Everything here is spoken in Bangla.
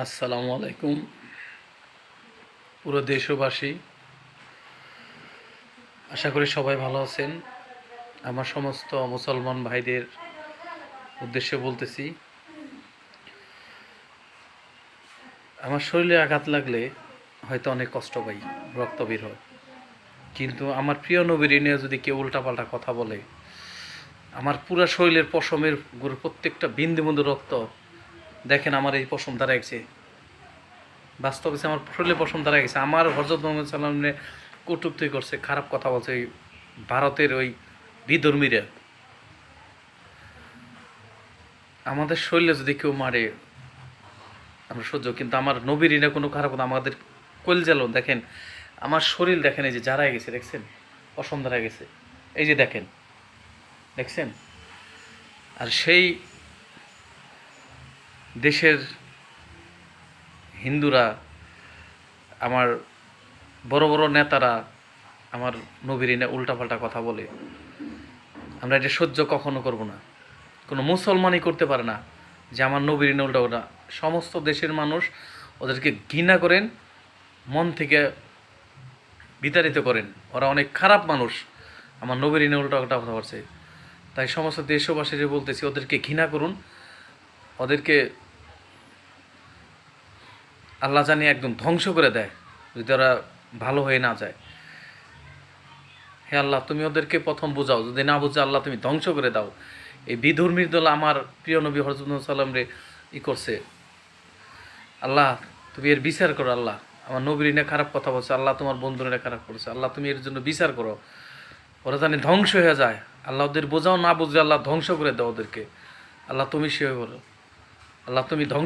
আসসালামু আলাইকুম। পুরো দেশবাসী, আশা করি সবাই ভালো আছেন। আমার সমস্ত মুসলমান ভাইদের উদ্দেশ্যে বলতেছি, আমার শরীরে আঘাত লাগলে হয়তো অনেক কষ্ট পাই, রক্ত বের হয়। কিন্তু আমার প্রিয় নবীর নিয়ে যদি কেউ উল্টাপাল্টা কথা বলে, আমার পুরা শরীরের পশমের প্রত্যেকটা বিন্দু বিন্দু রক্ত দেখেন আমার এই পশম দ্বারা গেছে। বাস্তবে আমার শরীরে পশম দ্বারা গেছে। আমার হজরত মোহাম্মদ সাল্লামে কটুক্তি করছে, খারাপ কথা বলছে ওই ভারতের ওই বিধর্মীরা। আমাদের শরীরে যদি কেউ মারে, আমরা সহ্য কিন্তু আমার নবীর না কোনো খারাপ কথা, আমাদের কলজালো দেখেন, আমার শরীর দেখেন, এই যে যারা গেছে, দেখছেন? পশম দ্বারা গেছে। এই যে দেখেন, দেখছেন? আর সেই দেশের হিন্দুরা, আমার বড় বড় নেতারা আমার নবীর এনে উল্টাপাল্টা কথা বলে, আমরা এটা সহ্য কখনো করব না। কোনো মুসলমানই করতে পারে না যে আমার নবীর এনে উল্টা ওটা সমস্ত দেশের মানুষ ওদেরকে ঘৃণা করেন, মন থেকে বিতাড়িত করেন। ওরা অনেক খারাপ মানুষ, আমার নবীর এনে উল্টা কথা বলছে। তাই সমস্ত দেশবাসীদের বলতেছি, ওদেরকে ঘৃণা করুন। ওদেরকে আল্লাহ জানি একদম ধ্বংস করে দেয়, যদি ওরা ভালো হয়ে না যায়। হে আল্লাহ, তুমি ওদেরকে প্রথম বোঝাও, যদি না বুঝে আল্লাহ তুমি ধ্বংস করে দাও। এই বিধর্মীর দল আমার প্রিয় নবী হরজত রে ই করছে। আল্লাহ, তুমি এর বিচার করো আল্লাহ। আমার নবীর নিয়ে খারাপ কথা বলছে, আল্লাহ তোমার বন্ধুর বন্ধুরা খারাপ করছে। আল্লাহ তুমি এর জন্য বিচার করো। ওরা জানি ধ্বংস হয়ে যায়। আল্লাহ ওদের বোঝাও না বুঝে আল্লাহ ধ্বংস করে দাও ওদেরকে। আল্লাহ তুমি সে করো আল্লাহ তুমি ধ্বংস